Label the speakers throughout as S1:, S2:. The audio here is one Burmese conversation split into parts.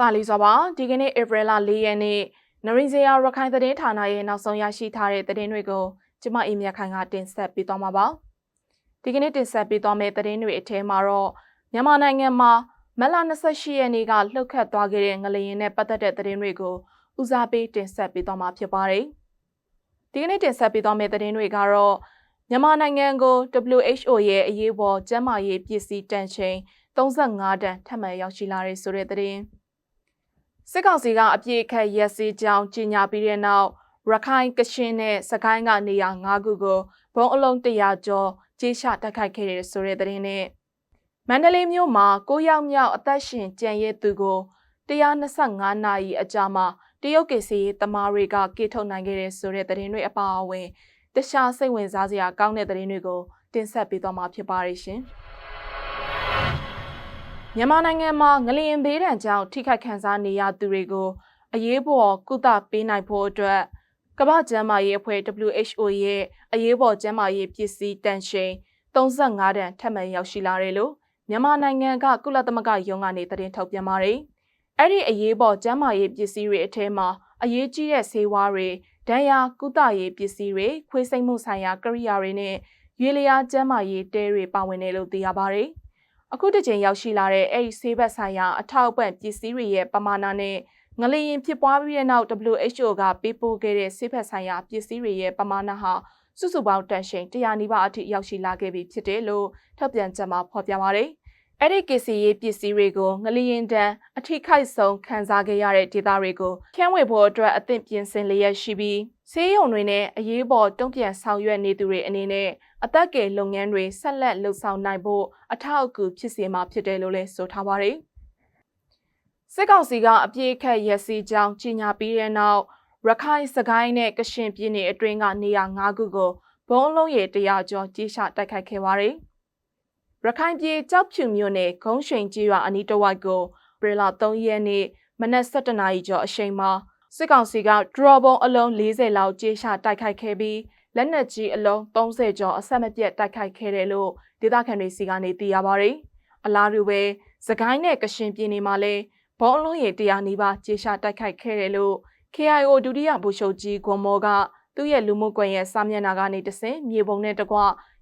S1: တာလီစွာပါဒီကနေ့ဧပြီလ၄ရက်နေ့နရင်းစရာရခိုင်သတင်းဌာနရဲ့နောက်ဆုံးရရှိထားတဲ့သတင်းတွေကိုကျမအီမြတ်ခိုင်ကတင်ဆက်ပေးသွားမှာပါဒီကနေ့တင်ဆက်ပေးသွားမယ့်သတင်းတွေအထဲမှာတော့မြန်မာနိုင်ငံမှာမလ28ရက်နေ့ကလှုပ်ခတ်သွားခဲ့တဲ့ငလျင်နဲ့ပတ်သက်တဲ့သတင်းတွေကိုဦးစားပေးတင်ဆက်ပေးသွားမှာဖြစ်ပါတယ်ဒီကနေ့တင်ဆက်ပေးသွားမယ့်သတင်းတွေကတော့မြန်မာနိုင်ငံကို WHO ရဲ့အရေးပေါ်ကျန်းမာရေးပစ္စည်းတန်ချိန်35တန်ထပ်မံရောက်ရှိလာတဲ့ဆိုတဲ့သတင်း စစ်ကောင်စီကအပြည့်အခက်ရက်စီကြောင်းကြီးညာပြီးတဲ့နောက်ရခိုင်ကရှင်းနဲ့စကိုင်းကနေရာ၅ခုကိုဘုံအလုံး100ကျော်ကြေးချတိုက်ခိုက်ခဲ့တဲ့ဆိုတဲ့သတင်းနဲ့မန္တလေးမြို့မှာ၉ယောက်မြောက်အသက်ရှင်ကြံရည်သူကို125နာရီအကြာမှာတရုတ်ကေစီတမားတွေကကေထုတ်နိုင်ခဲ့တဲ့ဆိုတဲ့သတင်းတွေအပါအဝင်တခြားစိတ်ဝင်စားစရာကောင်းတဲ့သတင်းတွေကိုတင်ဆက်ပေးသွားမှာဖြစ်ပါရရှင်။ မြန်မာနိုင်ငံမှာငလျင်ဘေးဒဏ်ကြောင့်ထိခိုက်ခံစားနေရသူတွေကိုအရေးပေါ်ကုသပေးနိုင်ဖို့အတွက်ကမ္ဘာ့ကျန်းမာရေးအဖွဲ့ WHO ရဲ့အရေးပေါ်ကျန်းမာရေးပစ္စည်းတန်ချိန်35တန်ထပ်မံရောက်ရှိလာတယ်လို့မြန်မာနိုင်ငံကကုလသမဂ္ဂယုံကနေသတင်းထုတ်ပြန်ပါတယ်။အဲ့ဒီအရေးပေါ်ကျန်းမာရေးပစ္စည်းတွေအထဲမှာအရေးကြီးတဲ့ဆေးဝါးတွေ၊ဒဏ်ရာကုသရေးပစ္စည်းတွေ၊ခွေးစိတ်မှုဆိုင်ရာကိရိယာတွေနဲ့ရွေလျားကျန်းမာရေးတဲတွေပါဝင်တယ်လို့သိရပါတယ်။ အခုတစ်ချိန်ရောက်ရှိလာတဲ့အဲ့ဒီဆေးဘက်ဆိုင်ရာအထောက်အပံ့ပစ္စည်းတွေရဲ့ပမာဏနဲ့ငလျင်ဖြစ်ပွားပြီးတဲ့နောက် WHO ကပေးပို့ခဲ့တဲ့ဆေးဘက်ဆိုင်ရာပစ္စည်းတွေရဲ့ပမာဏဟာစုစုပေါင်းတန်ချိန်100နီးပါးအထိရောက်ရှိလာခဲ့ပြီဖြစ်တယ်လို့ထုတ်ပြန်ချက်မှာဖော်ပြပါတယ်။အဲ့ဒီကစီရေးပစ္စည်းတွေကိုငလျင်တန်းအထိခိုက်ဆုံးခံစားခဲ့ရတဲ့ဒေသတွေကိုဖြန့်ဝေဖို့အတွက်အသင့်ပြင်ဆင်လျက်ရှိပြီး ဆေးရုံတွေနဲ့အရေးပေါ်တုံ့ပြန်ဆောင်ရွက်နေသူတွေအနေနဲ့အသက်ကယ်လုပ်ငန်းတွေဆက်လက်လှုပ်ဆောင်နိုင်ဖို့အထောက်အကူဖြစ်စေမှာဖြစ်တယ်လို့လည်းဆိုထားပါတယ်။စစ်ကောင်စီကအပြည့်အခက်ရစီကြောင်းကြီးညာပြီးတဲ့နောက်ရခိုင်စကိုင်းနဲ့ကရှင်ပြည်နယ်အတွင်းကနေရာ၅ခုကိုဘုံလုံးရေတရာကျော်ကြီးရှာတိုက်ခိုက်ခဲ့ပါတယ်။ရခိုင်ပြည်ကြောက်ဖြူမြို့နယ်ဂုံးရွှင်ကြီးရွာအနီးတစ်ဝိုက်ကိုပြည်လာ3ရက်နေ့မနက်7:00နာရီကျော်အချိန်မှာ စစ်ကောင်စီကဒရော့ဘုံအလုံး40လောက်ကြေးချတိုက်ခိုက်ခဲ့ပြီးလက်နက်ကြီးအလုံး30ကျော်အဆက်မပြတ်တိုက်ခိုက်ခဲ့တယ်လို့ဒေသခံတွေစီကနေသိရပါတယ်။အလားတူပဲစကိုင်းနဲ့ကရှင်ပြည်နယ်မှာလည်းဘုံအလုံးရေတရားနီးပါးကြေးချတိုက်ခိုက်ခဲ့တယ်လို့ KIO ဒုတိယဗိုလ်ချုပ်ကြီးဂွန်မောကသူ့ရဲ့လူမှုကွန်ရက်စာမျက်နှာကနေတဆင့်မြေပုံနဲ့တကွ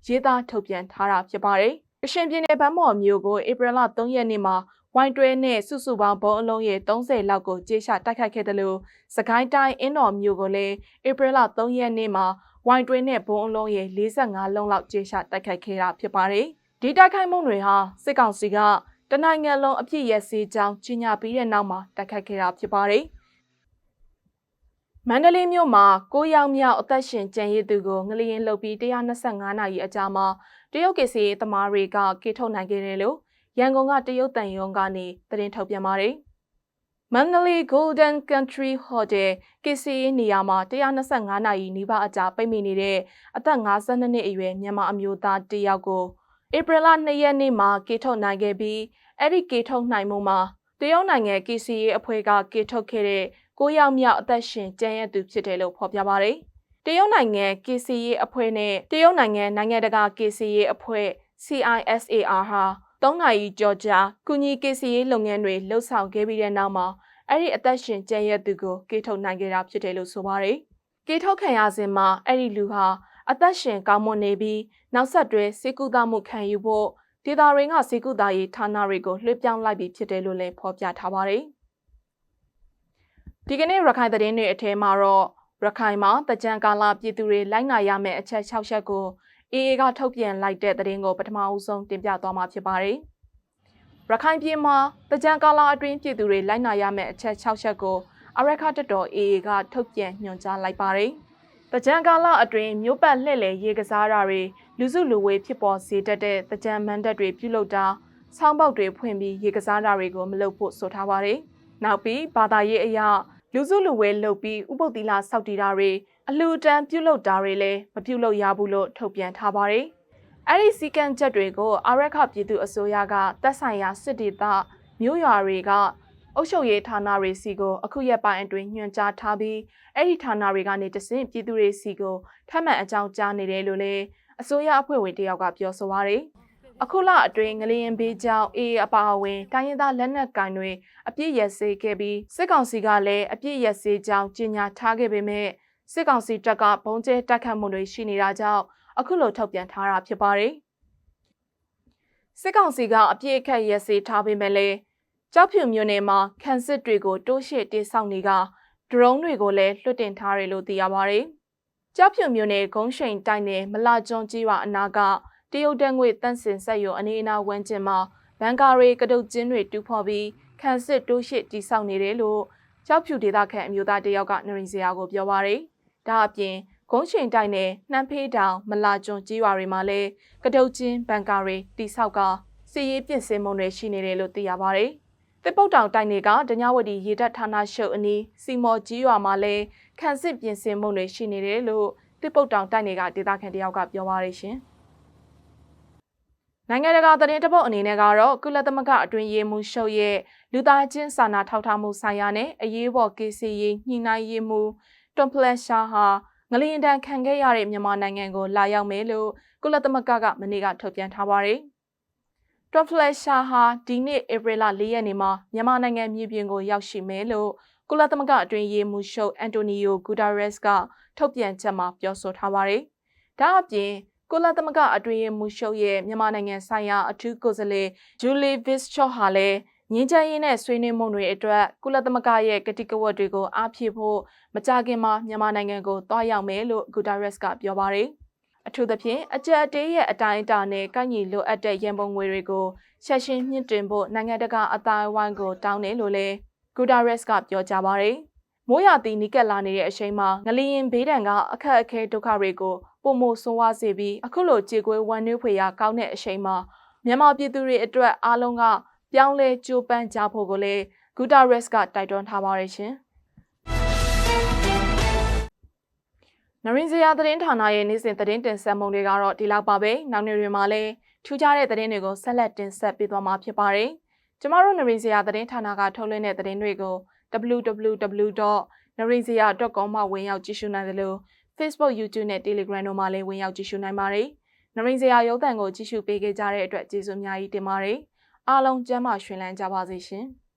S1: ရေးသားထုတ်ပြန်ထားတာဖြစ်ပါတယ်။ကရှင်ပြည်နယ်ဗန်းမော်မြို့ကိုဧပြီလ3ရက်နေ့မှာ ဝိုင်းတွဲနဲ့စုစုပေါင်းဘုံအလုံးရေ30လောက်ကိုကြေးချတိုက်ခိုက်ခဲ့တယ်လို့စကိုင်းတိုင်းအင်းတော်မြို့ကိုလည်းဧပြီလ3ရက်နေ့မှာဝိုင်းတွဲနဲ့ဘုံအလုံးရေ45လုံးလောက်ကြေးချတိုက်ခိုက်ခဲ့တာဖြစ်ပါတယ်။ဒီတိုက်ခိုက်မှုတွေဟာစစ်ကောင်စီကတနိုင်ငံလုံးအပြည့်ရဲ့စေကြောင်းကြီးညာပြီးတဲ့နောက်မှာတိုက်ခိုက်ခဲ့တာဖြစ်ပါတယ်။မန္တလေးမြို့မှာကိုးယောက်မြောက်အသက်ရှင်ကျန်ရည်သူကိုငလျင်လှုပ်ပြီး125နာရီအကြာမှာတရုတ်ကစီသမားတွေကကေထုတ်နိုင်ခဲ့တယ်လို့ ရန်ကုန်ကတရုတ်တန်ယုံကနေသတင်းထုတ်ပြန်ပါတယ်။ Mandalay Golden Country Hotel ကစီနေရာမှာ125နာရီနီးပါးအကြာပိတ်မိနေတဲ့အသက်52နှစ်အရွယ်မြန်မာအမျိုးသားတယောက်ကိုဧပြီလ2ရက်နေ့မှာကေထုတ်နိုင်ခဲ့ပြီးအဲ့ဒီကေထုတ်နိုင်မှုမှာတရုတ်နိုင်ငံ KCA အဖွဲ့ကကေထုတ်ခဲ့တဲ့9ယောက်မြောက်အသက်ရှင်ကျန်ရသူဖြစ်တယ်လို့ဖော်ပြပါတယ်။တရုတ်နိုင်ငံ KCA အဖွဲ့နဲ့တရုတ်နိုင်ငံနိုင်ငံတကာ KCA အဖွဲ့ CISAR ဟာ ၃နာရီကြော်ကြာကုညီကေစီရေးလုပ်ငန်းတွေလှုပ်ဆောင်ခဲ့ပြီးတဲ့နောက်မှာအဲ့ဒီအသက်ရှင်ကျန်ရသူကိုကေထုတ်နိုင်ခဲ့တာဖြစ်တယ်လို့ဆိုပါတယ်။ကေထုတ်ခံရစဉ်မှာအဲ့ဒီလူဟာအသက်ရှင်ကောင်းမွန်နေပြီးနောက်ဆက်တွဲစေကူတာမှုခံယူဖို့ဒေတာရင်းကစေကူတာရေးဌာနတွေကိုလွှဲပြောင်းလိုက်ပြီးဖြစ်တယ်လို့လည်းဖော်ပြထားပါတယ်။ဒီကနေ့ရခိုင်သတင်းတွေအထဲမှာတော့ရခိုင်မှာတကြံကာလပြည်သူတွေလိုက်နာရမယ့်အချက်၆ချက်ကို အေအေကထုတ်ပြန်လိုက်တဲ့သတင်းကိုပထမအဦးဆုံးတင်ပြသွားမှာဖြစ်ပါတယ်။ရခိုင်ပြည်မှာတကြံကာလအတွင်းပြည်သူတွေလိုက်နာရမယ့်အချက်6ချက်ကိုအရခတတော်အေအေကထုတ်ပြန်ညွှန်ကြားလိုက်ပါတယ်။တကြံကာလအတွင်းမြို့ပတ်လှည့်လည်ရေကစားတာတွေလူစုလူဝေးဖြစ်ပေါ်စေတတ်တဲ့တကြံမန်တပ်တွေပြုလုပ်တာဆောင်းပေါက်တွေဖွင့်ပြီးရေကစားတာတွေကိုမလုပ်ဖို့ဆိုထားပါတယ်။နောက်ပြီးဘာသာရေးအရာ လူစုလူဝေးလုပ်ပြီးဥပုသ္တိလစောက်တီတာတွေအလှူဒန်းပြုလုပ်တာတွေလည်းမပြုလုပ်ရဘူးလို့ထုတ်ပြန်ထားပါတယ်။အဲ့ဒီစီကံချက်တွေကိုအာရခပြည်သူအစိုးရကတပ်ဆိုင်ရာစစ်ဒေသမြို့ရွာတွေကအုပ်ချုပ်ရေးဌာနတွေစီကိုအခုရက်ပိုင်းအတွင်းညွှန်ကြားထားပြီးအဲ့ဒီဌာနတွေကနေတဆင့်ပြည်သူတွေစီကိုထပ်မံအကြောင်းကြားနေတယ်လို့လည်းအစိုးရအဖွဲ့ဝင်တယောက်ကပြောဆိုပါတယ်။ အခုလအတွင်းငလျင်ဘေးကြောင့်အေးအပါအဝင်တိုင်းရင်းသားလက်နက်ကင်တွေအပြစ်ရစေခဲ့ပြီးစစ်ကောင်စီကလည်းအပြစ်ရစေကြောင်းကြေညာထားခဲ့ပေမဲ့စစ်ကောင်စီတပ်ကဘုံကျဲတိုက်ခတ်မှုတွေရှိနေတာကြောင့်အခုလိုထုတ်ပြန်ထားတာဖြစ်ပါတယ်။စစ်ကောင်စီကအပြစ်အခတ်ရစေထားပေမဲ့လည်းကြောက်ဖြူမြို့နယ်မှာခန်းစစ်တွေကိုတိုးရှစ်တေဆောက်နေကဒရုန်းတွေကိုလည်းလွှတ်တင်ထားတယ်လို့သိရပါတယ်။ကြောက်ဖြူမြို့နယ်ဂုံးရှိန်တိုက်နယ်မလာကျွန်းကြီးဝအနာက တရုတ်တန်းငွေတန့်စင်ဆက်ရုံအနေအနာဝန်းကျင်မှာဘန်ကာရီကတုတ်ကျင်းတွေတူဖော်ပြီးခန်းစစ်တိုးရှစ်တိဆောက်နေတယ်လို့ကြောက်ဖြူဒေသခံအမျိုးသားတယောက်ကနရင်စရာကိုပြောပါရယ်ဒါအပြင်ဂုံးချိန်တိုက်နယ်နှမ်းဖေးတောင်မလာကျွန်းကြီးရွာတွေမှာလည်းကတုတ်ကျင်းဘန်ကာရီတိဆောက်ကစီရေးပြင်ဆင်မှုတွေရှိနေတယ်လို့သိရပါရယ်တစ်ပုတ်တောင်တိုက်နယ်ကဒညဝတီရေတပ်ဌာနရှုပ်အနီးစီမော်ကြီးရွာမှာလည်းခန်းစစ်ပြင်ဆင်မှုတွေရှိနေတယ်လို့တစ်ပုတ်တောင်တိုက်နယ်ကဒေသခံတယောက်ကပြောပါရယ်ရှင် နိုင်ငံတကာသတင်းတပုတ်အနေနဲ့ကတော့ကုလသမဂ္ဂအတွင်းရေးမှူးရှုပ်ရဲ့လူသားချင်းစာနာထောက်ထားမှုဆိုင်ရာနဲ့အရေးပေါ်ကိစ္စရေးညှိနှိုင်းရေးမှူးတွန်ဖလက်ရှာဟာငလျင်တန်ခံခဲ့ရတဲ့မြန်မာနိုင်ငံကိုလာရောက်မယ်လို့ကုလသမဂ္ဂကမနေ့ကထုတ်ပြန်ထားပါတယ်။တွန်ဖလက်ရှာဟာဒီနေ့ဧပြီလ၄ရက်နေ့မှာမြန်မာနိုင်ငံမြေပြင်ကိုရောက်ရှိမယ်လို့ကုလသမဂ္ဂအတွင်းရေးမှူးရှုပ်အန်တိုနီယိုဂူတာရက်စ်ကထုတ်ပြန်ချက်မှာပြောဆိုထားပါတယ်။ဒါအပြင် ကုလသမဂ္ဂအတွင်းရေးမှူးချုပ်ရဲ့မြန်မာနိုင်ငံဆိုင်ရာအထူးကိုယ်စားလှယ်ဂျူလီဗစ်ချော့ဟာလည်းငင်းချမ်းရေးနဲ့ဆွေးနွေးမှုတွေအတွက်ကုလသမဂ္ဂရဲ့ကတိကဝတ်တွေကိုအားဖြည့်ဖို့မကြခင်မှာမြန်မာနိုင်ငံကိုတွားရောက်မယ်လို့ဂူတာရက်စ်ကပြောပါတယ်။အထူးသဖြင့်အကြက်အတေးရဲ့အတိုင်းအတာနဲ့ကိုက်ညီလိုအပ်တဲ့ရန်ပုံငွေတွေကိုဆက်ရှင်မြင့်တင်ဖို့နိုင်ငံတကာအတိုင်းအဝိုင်းကိုတောင်းတယ်လို့လည်းဂူတာရက်စ်ကပြောကြားပါတယ်။မိုးရသည်နီးကပ်လာနေတဲ့အချိန်မှာငလျင်ဘေးဒဏ်ကအခက်အခဲဒုက္ခတွေကို ပုံမိုဆိုးဝါးစေပြီးအခုလိုကြေကွေးဝမ်းနည်းဖွယ်ရာကောင်းတဲ့အချိန်မှာမြန်မာပြည်သူတွေအတွက်အားလုံးကပြောင်းလဲကြိုးပမ်းကြဖို့ကိုလည်းဂူတာရက်စ်ကတိုက်တွန်းထားပါတယ်ရှင်။နရင်စရာသတင်းဌာနရဲ့နေ့စဉ်သတင်းတင်ဆက်မှုတွေကတော့ဒီလောက်ပါပဲ။နောက်နေ့တွေမှာလည်းထူးခြားတဲ့သတင်းတွေကိုဆက်လက်တင်ဆက်ပေးသွားမှာဖြစ်ပါတယ်။ကျမတို့နရင်စရာသတင်းဌာနကထုတ်လွှင့်တဲ့သတင်းတွေကို www.narinzia.com မှာဝင်ရောက်ကြည့်ရှုနိုင်သလို Facebook, YouTube နဲ့ Telegram တို့မှာလည်းဝင်ရောက်ကြည့်ရှုနိုင်ပါတယ်။နရင်စရာရုပ်သံကိုကြည့်ရှုပေးကြတဲ့အတွက်ကျေးဇူးအများကြီးတင်ပါတယ်။အားလုံးကျမ်းမာရွှင်လန်းကြပါစေရှင်။